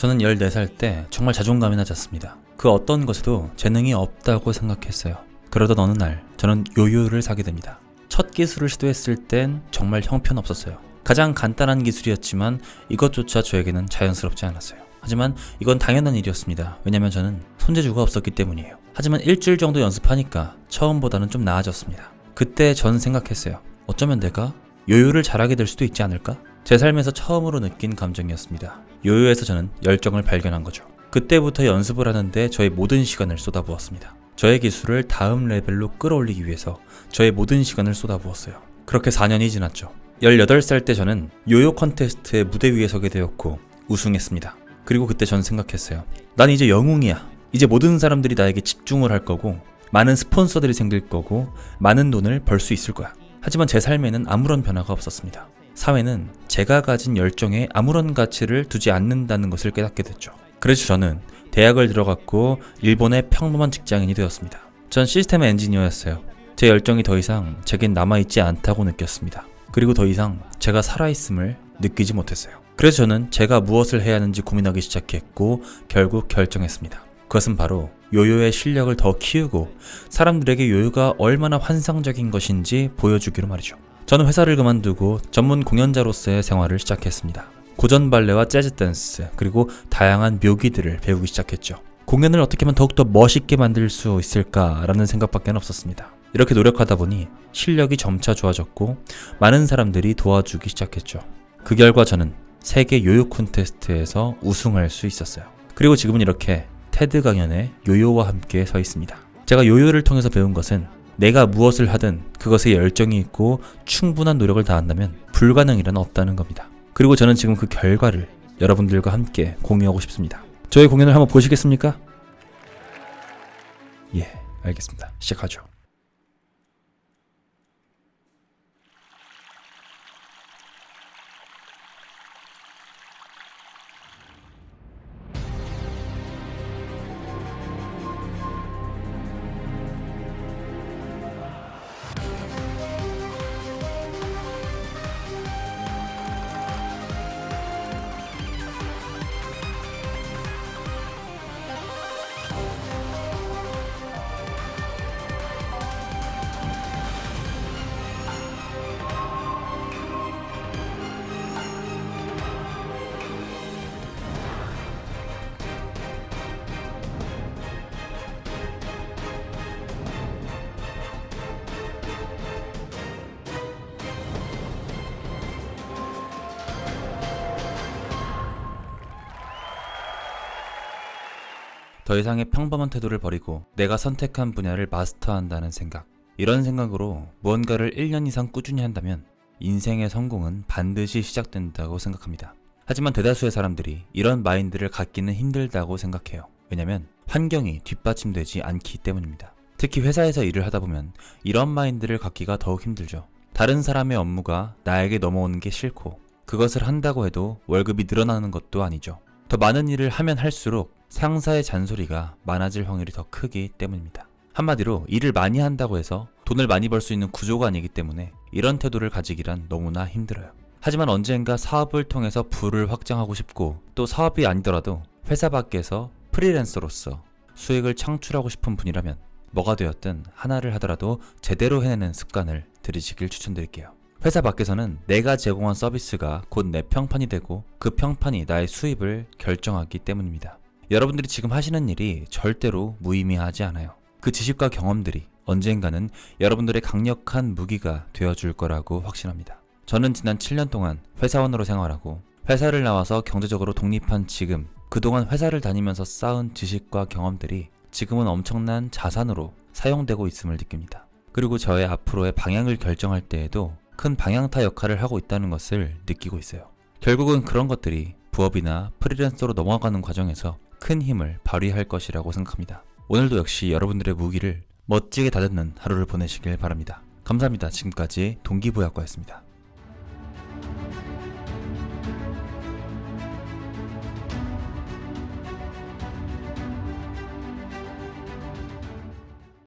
저는 14살 때 정말 자존감이 낮았습니다. 그 어떤 것에도 재능이 없다고 생각했어요. 그러던 어느 날 저는 요요를 사게 됩니다. 첫 기술을 시도했을 땐 정말 형편없었어요. 가장 간단한 기술이었지만 이것조차 저에게는 자연스럽지 않았어요. 하지만 이건 당연한 일이었습니다. 왜냐면 저는 손재주가 없었기 때문이에요. 하지만 일주일 정도 연습하니까 처음보다는 좀 나아졌습니다. 그때 전 생각했어요. 어쩌면 내가 요요를 잘하게 될 수도 있지 않을까? 제 삶에서 처음으로 느낀 감정이었습니다. 요요에서 저는 열정을 발견한 거죠. 그때부터 연습을 하는데 저의 모든 시간을 쏟아부었습니다. 저의 기술을 다음 레벨로 끌어올리기 위해서 저의 모든 시간을 쏟아부었어요. 그렇게 4년이 지났죠. 18살 때 저는 요요 컨테스트의 무대 위에 서게 되었고 우승했습니다. 그리고 그때 전 생각했어요. 난 이제 영웅이야. 이제 모든 사람들이 나에게 집중을 할 거고 많은 스폰서들이 생길 거고 많은 돈을 벌 수 있을 거야. 하지만 제 삶에는 아무런 변화가 없었습니다. 사회는 제가 가진 열정에 아무런 가치를 두지 않는다는 것을 깨닫게 됐죠. 그래서 저는 대학을 들어갔고 일본의 평범한 직장인이 되었습니다. 전 시스템 엔지니어였어요. 제 열정이 더 이상 제겐 남아있지 않다고 느꼈습니다. 그리고 더 이상 제가 살아있음을 느끼지 못했어요. 그래서 저는 제가 무엇을 해야 하는지 고민하기 시작했고 결국 결정했습니다. 그것은 바로 요요의 실력을 더 키우고 사람들에게 요요가 얼마나 환상적인 것인지 보여주기로 말이죠. 저는 회사를 그만두고 전문 공연자로서의 생활을 시작했습니다. 고전 발레와 재즈 댄스 그리고 다양한 묘기들을 배우기 시작했죠. 공연을 어떻게 하면 더욱더 멋있게 만들 수 있을까라는 생각밖에 없었습니다. 이렇게 노력하다 보니 실력이 점차 좋아졌고 많은 사람들이 도와주기 시작했죠. 그 결과 저는 세계 요요 콘테스트에서 우승할 수 있었어요. 그리고 지금은 이렇게 테드 강연에 요요와 함께 서 있습니다. 제가 요요를 통해서 배운 것은 내가 무엇을 하든 그것에 열정이 있고 충분한 노력을 다한다면 불가능이란 없다는 겁니다. 그리고 저는 지금 그 결과를 여러분들과 함께 공유하고 싶습니다. 저의 공연을 한번 보시겠습니까? 예, 알겠습니다. 시작하죠. 더 이상의 평범한 태도를 버리고 내가 선택한 분야를 마스터한다는 생각. 이런 생각으로 무언가를 1년 이상 꾸준히 한다면 인생의 성공은 반드시 시작된다고 생각합니다. 하지만 대다수의 사람들이 이런 마인드를 갖기는 힘들다고 생각해요. 왜냐면 환경이 뒷받침되지 않기 때문입니다. 특히 회사에서 일을 하다 보면 이런 마인드를 갖기가 더욱 힘들죠. 다른 사람의 업무가 나에게 넘어오는 게 싫고 그것을 한다고 해도 월급이 늘어나는 것도 아니죠. 더 많은 일을 하면 할수록 상사의 잔소리가 많아질 확률이 더 크기 때문입니다. 한마디로 일을 많이 한다고 해서 돈을 많이 벌 수 있는 구조가 아니기 때문에 이런 태도를 가지기란 너무나 힘들어요. 하지만 언젠가 사업을 통해서 부를 확장하고 싶고 또 사업이 아니더라도 회사 밖에서 프리랜서로서 수익을 창출하고 싶은 분이라면 뭐가 되었든 하나를 하더라도 제대로 해내는 습관을 들이시길 추천드릴게요. 회사 밖에서는 내가 제공한 서비스가 곧 내 평판이 되고 그 평판이 나의 수입을 결정하기 때문입니다. 여러분들이 지금 하시는 일이 절대로 무의미하지 않아요. 그 지식과 경험들이 언젠가는 여러분들의 강력한 무기가 되어줄 거라고 확신합니다. 저는 지난 7년 동안 회사원으로 생활하고 회사를 나와서 경제적으로 독립한 지금 그동안 회사를 다니면서 쌓은 지식과 경험들이 지금은 엄청난 자산으로 사용되고 있음을 느낍니다. 그리고 저의 앞으로의 방향을 결정할 때에도 큰 방향타 역할을 하고 있다는 것을 느끼고 있어요. 결국은 그런 것들이 부업이나 프리랜서로 넘어가는 과정에서 큰 힘을 발휘할 것이라고 생각합니다. 오늘도 역시 여러분들의 무기를 멋지게 다듬는 하루를 보내시길 바랍니다. 감사합니다. 지금까지 동기부여학과였습니다.